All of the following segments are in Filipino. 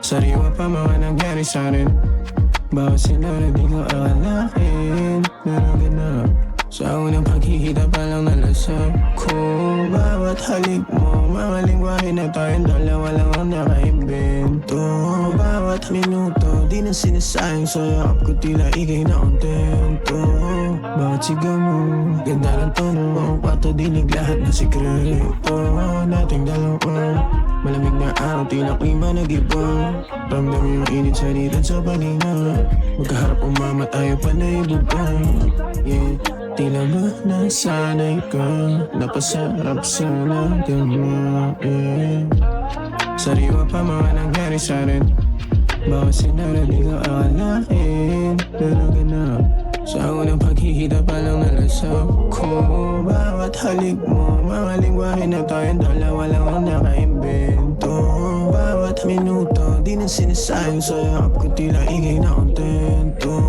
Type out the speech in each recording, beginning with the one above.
Sariwa pa mga nangyari sa akin. Bawat sinara di ko akalain Meron ganap Sa unang paghihita pa lang nalasap ko. Bawat halik mo Mga lingwahe na tayong dalawa lang ang nakaimbento. Bawat minuto Di na sinasayang sa yakap ko Tila ikay na kontento Bawat sigaw mo Ganda ng tono. Ang patudinig lahat na sikreto. Nating dalawa. Malamig na araw, tila klima nag-iba Ramdam yung init sa litan sa panina Magkaharap umama tayo pa na ibubay Yeah, tila ba nasanay ka? Napasarap sa nagdama yeah. Sariwa pa mga nangyari sa akin Bawat sinara di ko akalain. Pero ganap Sa unang paghihita pa lang nalasap ko. Bawat halik mo Mga lingwahe na tayong dalawa lang ang nakaimbento Bawat minuto Di na sinasayang sa yakap ko Tila ikay na kontento.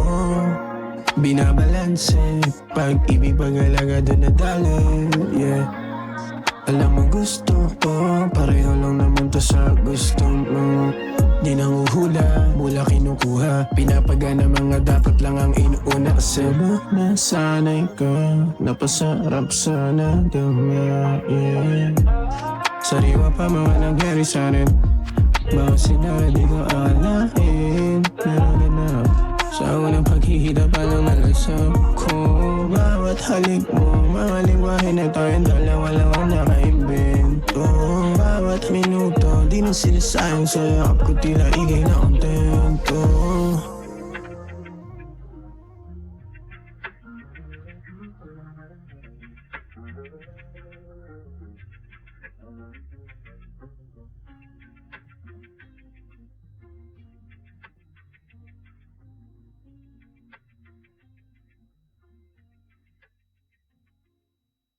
Binabalanse Pag-ibig pag-alaga doon nadali Yeah. Alam mo gusto ko Pareho kinukuha Pinapagana mga dapat lang ang inuuna Kasi ba nasanay ka. Napasarap sana dama yeah. Sariwa pa mga nangyari sa akin Bawat sinara di ko akalain Pero ganap Sa unang paghihita pa lang nalasap ko. Bawat halik mo Mga lingwahe na tayong dalawa lang ang nakaimbento Bawat minuto Di na sinasayang sa yakap ko Tila ikay na kontento